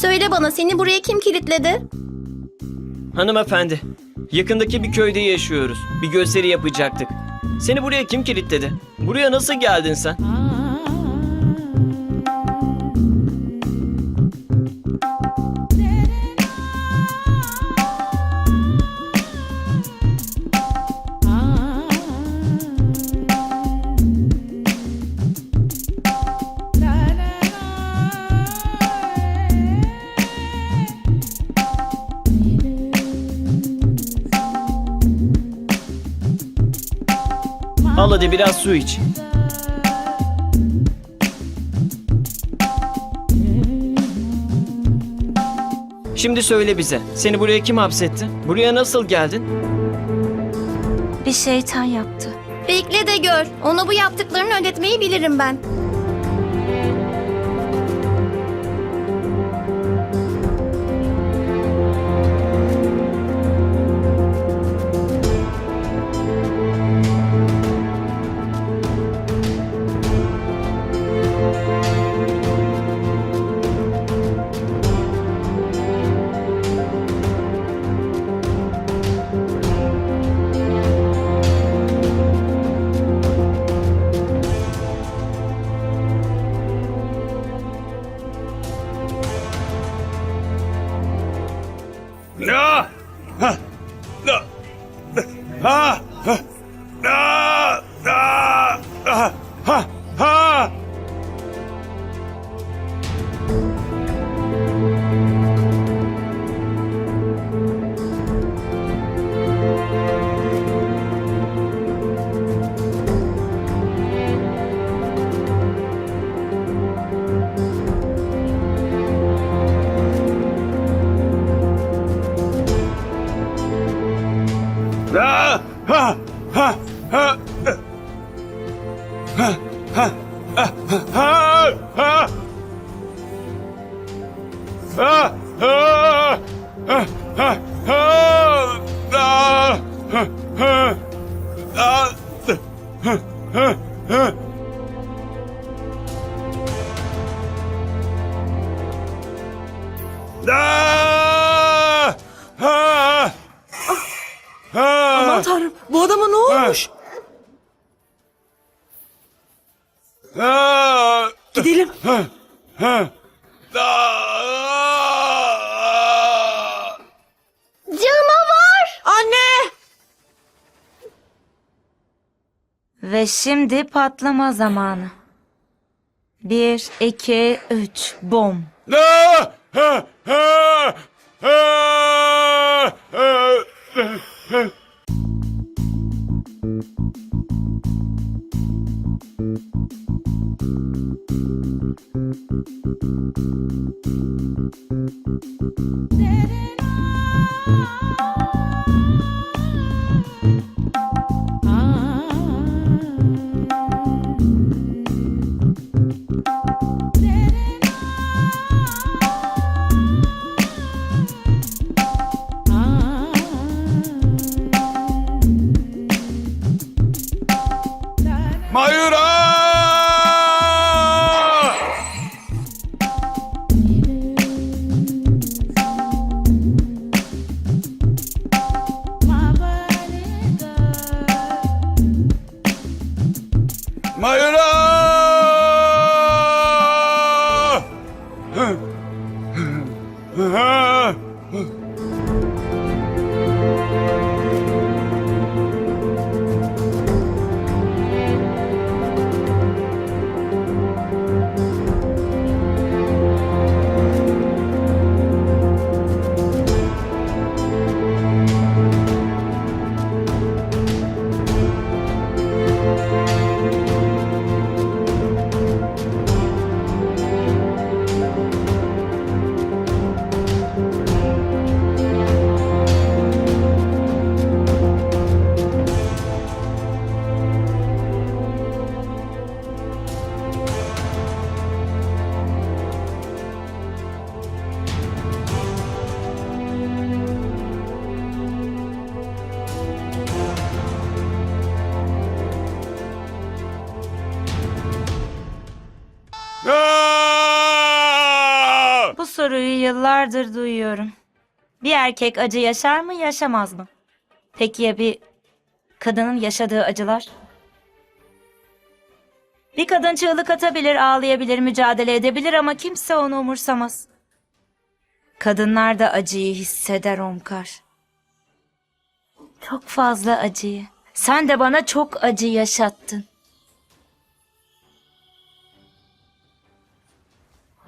Söyle bana seni buraya kim kilitledi? Hanımefendi, yakındaki bir köyde yaşıyoruz. Bir gösteri yapacaktık. Seni buraya kim kilitledi? Buraya nasıl geldin sen? Al hadi biraz su iç. Şimdi söyle bize, seni buraya kim hapsetti? Buraya nasıl geldin? Bir şeytan yaptı. Bekle de gör. Ona bu yaptıklarını ödetmeyi bilirim ben. 아! 하! 하! Aman tanrım bu adama ne olmuş? Ah! Gidelim. Ve şimdi patlama zamanı. Bir, iki, üç, bom. Ah! Mayura yıllardır duyuyorum. Bir erkek acı yaşar mı, yaşamaz mı? Peki ya bir kadının yaşadığı acılar? Bir kadın çığlık atabilir, ağlayabilir, mücadele edebilir ama kimse onu umursamaz. Kadınlar da acıyı hisseder Omkar. Çok fazla acıyı. Sen de bana çok acı yaşattın.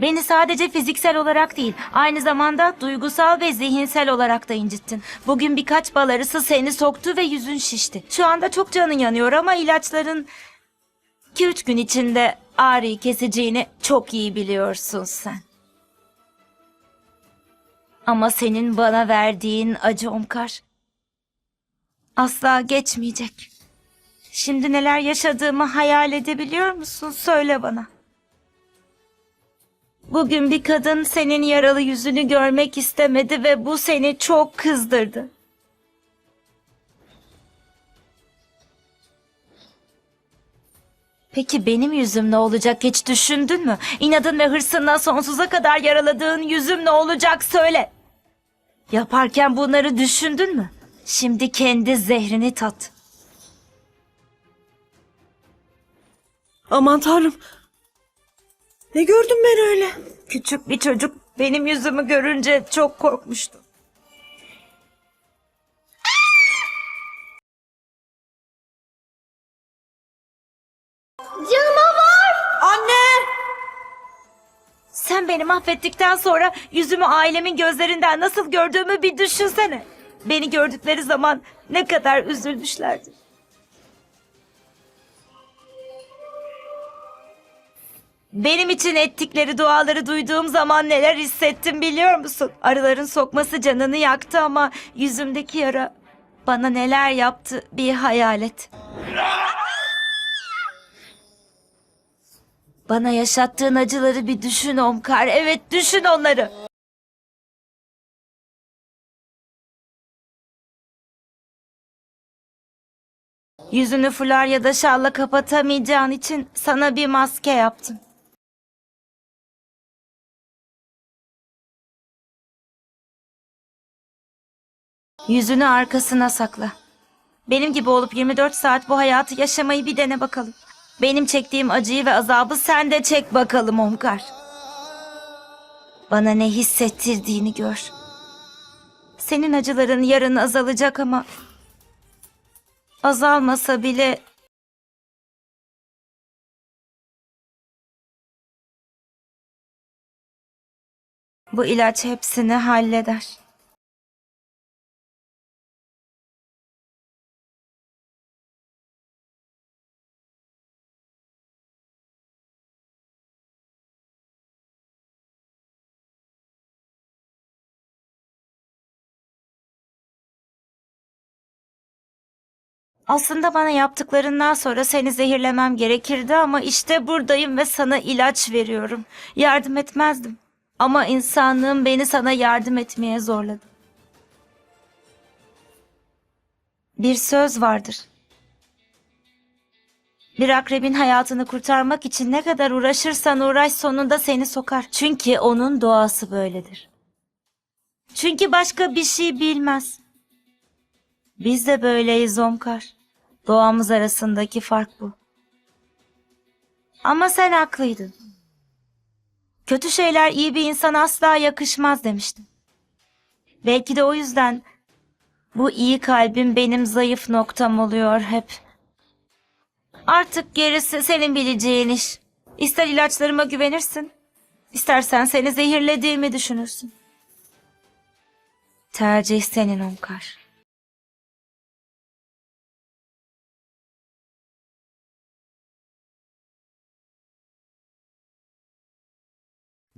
Beni sadece fiziksel olarak değil, aynı zamanda duygusal ve zihinsel olarak da incittin. Bugün birkaç bal arısı seni soktu ve yüzün şişti. Şu anda çok canın yanıyor ama ilaçların 2-3 gün içinde ağrıyı keseceğini çok iyi biliyorsun sen. Ama senin bana verdiğin acı Omkar asla geçmeyecek. Şimdi neler yaşadığımı hayal edebiliyor musun? Söyle bana. Bugün bir kadın senin yaralı yüzünü görmek istemedi ve bu seni çok kızdırdı. Peki benim yüzüm ne olacak hiç düşündün mü? İnadın ve hırsınla sonsuza kadar yaraladığın yüzüm ne olacak söyle. Yaparken bunları düşündün mü? Şimdi kendi zehrini tat. Aman tanrım. Ne gördüm ben öyle? Küçük bir çocuk benim yüzümü görünce çok korkmuştu. Canavar! Anne! Sen beni mahvettikten sonra yüzümü ailemin gözlerinden nasıl gördüğümü bir düşünsene. Beni gördükleri zaman ne kadar üzülmüşlerdi. Benim için ettikleri duaları duyduğum zaman neler hissettim biliyor musun? Arıların sokması canını yaktı ama yüzümdeki yara bana neler yaptı bir hayal et. Bana yaşattığın acıları bir düşün Omkar. Evet düşün onları. Yüzünü fular ya da şalla kapatamayacağın için sana bir maske yaptım. Yüzünü arkasına sakla. Benim gibi olup 24 saat bu hayatı yaşamayı bir dene bakalım. Benim çektiğim acıyı ve azabı sen de çek bakalım Omkar. Bana ne hissettirdiğini gör. Senin acıların yarın azalacak ama azalmasa bile bu ilaç hepsini halleder. Aslında bana yaptıklarından sonra seni zehirlemem gerekirdi ama işte buradayım ve sana ilaç veriyorum. Yardım etmezdim. Ama insanlığım beni sana yardım etmeye zorladı. Bir söz vardır. Bir akrebin hayatını kurtarmak için ne kadar uğraşırsan uğraş sonunda seni sokar. Çünkü onun doğası böyledir. Çünkü başka bir şey bilmez. Biz de böyleyiz Omkar. Doğamız arasındaki fark bu. Ama sen haklıydın. Kötü şeyler iyi bir insana asla yakışmaz demiştin. Belki de o yüzden bu iyi kalbim benim zayıf noktam oluyor hep. Artık gerisi senin bileceğin iş. İster ilaçlarıma güvenirsin, istersen seni zehirlediğimi düşünürsün. Tercih senin Omkar.